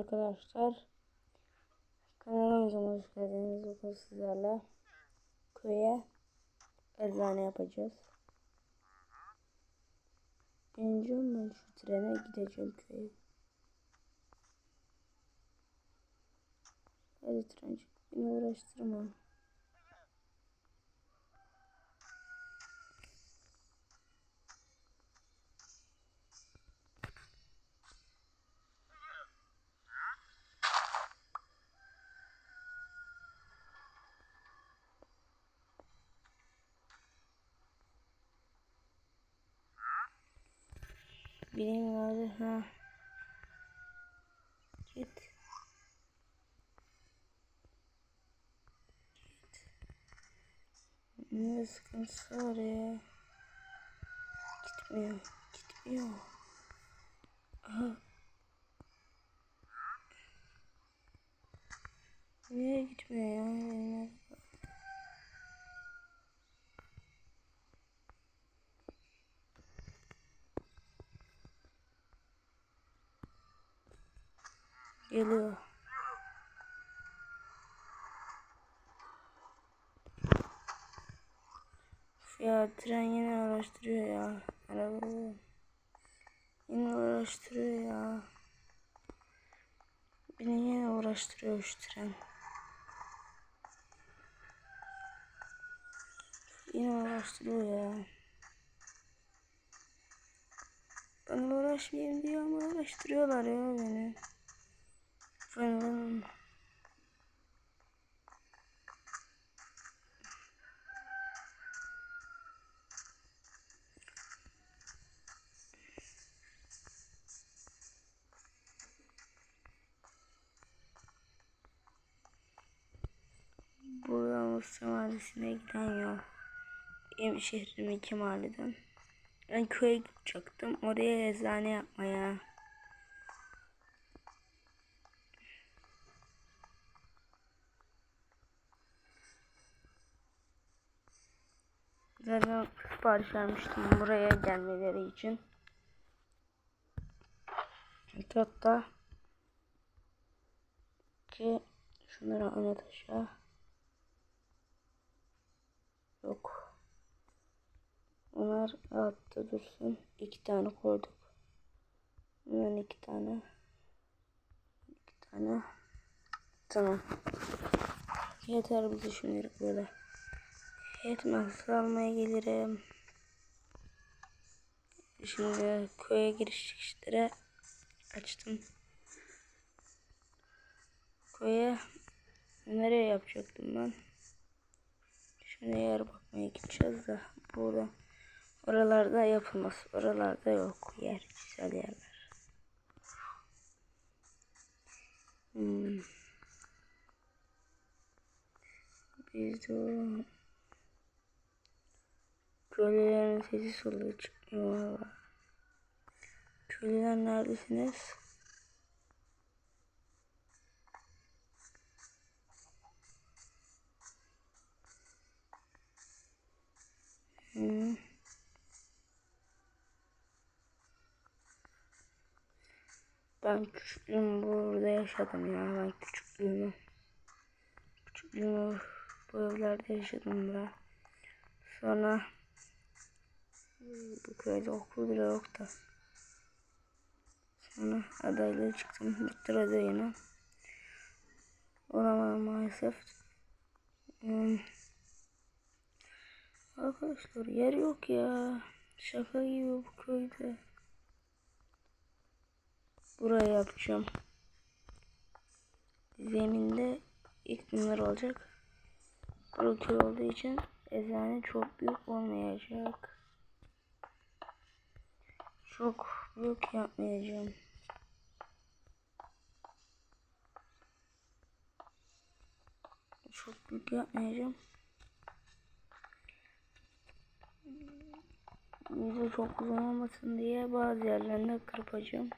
arkadaşlar. Kanalımıza hoş geldiniz. Bugün sizlerle köye eczane yapacağız. Bineceğim ben şu trene gideceğim köye. Hadi trencik beni uğraştırma. Benim vardı ha. Git. Git. Ne sıkıntısı var ya. Gitmiyor. Gitmiyor. Aha. Niye gitmiyor ya? Benim Geliyor. Ya tren yine araştırıyor ya. Arabayı. Yine uğraştırıyor ya. Beni yine uğraştırıyor şu tren. Yine uğraştırıyor ya. Ben uğraşmayayım diyor ama uğraştırıyorlar ya beni. Ben... Buradan Bursa Mahallesi'ne giden yol. Benim şehrim iki mahalleden. Ben köye gidecektim. Oraya eczane yapmaya. Zaten sipariş vermiştim buraya gelmeleri için. Hatta ki şunları anlat aşağı. Yok. Onlar altta dursun. İki tane koyduk. Bundan iki tane. İki tane. Tamam. Yeter bize şimdilik böyle. Yetmez almaya gelirim. Şimdi köye giriş çıkışları açtım. Köye nereye yapacaktım ben? Şimdi yer bakmaya gideceğiz de burada oralarda yapılmaz. Oralarda yok yer güzel yerler. Hmm. Biz de o Köylülerin sesi soluğu çıkmıyor valla. Köylüler neredesiniz? Hmm. Ben küçüklüğümü burada yaşadım ya. Ben küçüklüğümü küçüklüğümü bu evlerde yaşadım ben. Sonra bu köyde okul bile yoktu. Sonra adaylığa çıktım. Muhtar adayına. Olamadım maalesef. Hmm. Arkadaşlar yer yok ya. Şaka gibi bu köyde. Buraya yapacağım. Zeminde ilk bunlar olacak. Bu köy olduğu için eczane çok büyük olmayacak. Çok büyük yapmayacağım. Çok büyük yapmayacağım. Video çok uzun olmasın diye bazı yerlerinde kırpacağım.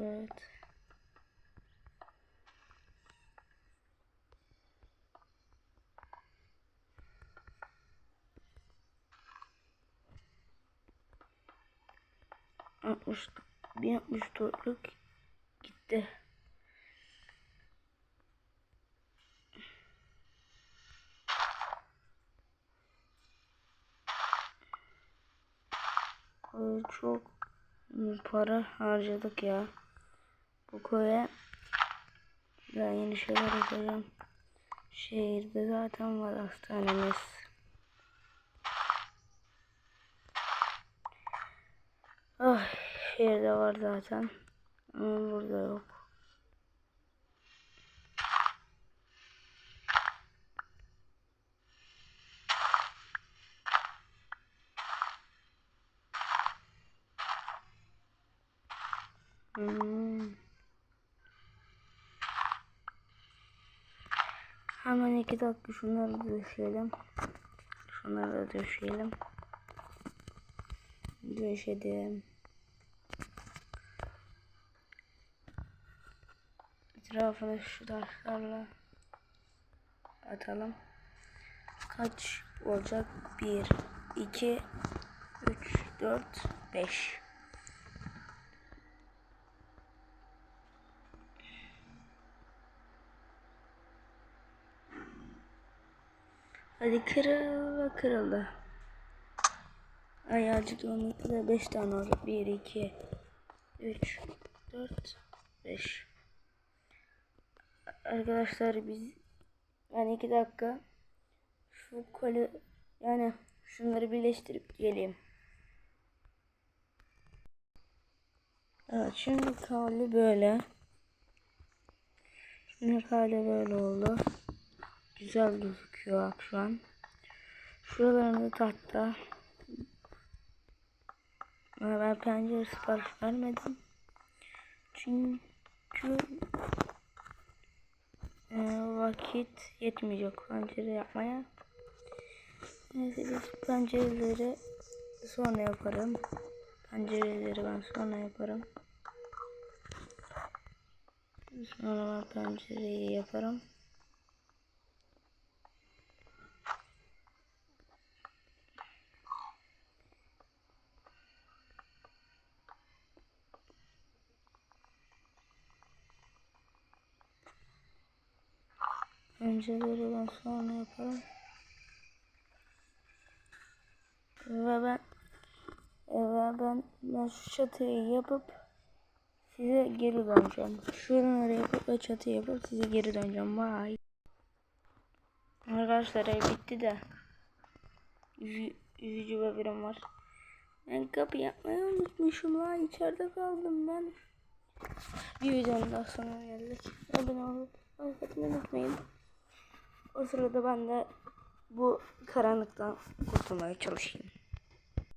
Evet. Altmış, bir altmış dörtlük gitti. Ee, çok para harcadık ya. Bu koya daha yeni şeyler yapacağım. Şehirde zaten var hastanemiz. Ah, şehirde var zaten. Ama burada yok. Hmm. Hemen iki dakika şunları döşeyelim. Şunları da döşeyelim. Döşedim. Etrafını şu taşlarla atalım. Kaç olacak? 1, 2, 3, 4, 5. Hadi kırıl kırıldı. Ay azıcık da 5 tane oldu. 1, 2, 3, 4, 5. Arkadaşlar biz yani 2 dakika şu koli yani şunları birleştirip geleyim. Evet şimdi kali böyle. Şimdi kali böyle oldu. Güzel gözüküyor şu an. Şuralarında tahta. Ben pencere sipariş vermedim. Çünkü e, vakit yetmeyecek pencere yapmaya. Neyse biz pencereleri sonra yaparım. Pencereleri ben sonra yaparım. Sonra ben pencereyi yaparım. Pencereleri ben sonra yaparım. Ve ben ve ben, ben şu çatıyı yapıp size geri döneceğim. Şuraları yapıp ve çatıyı yapıp size geri döneceğim. Vay. Arkadaşlar ev bitti de. Yüzücü ve birim var. Ben kapı yapmayı unutmuşum la. içeride kaldım ben. Bir videonun daha sonuna geldik. Abone olup like atmayı unutmayın. O sırada ben de bu karanlıktan kurtulmaya çalışayım.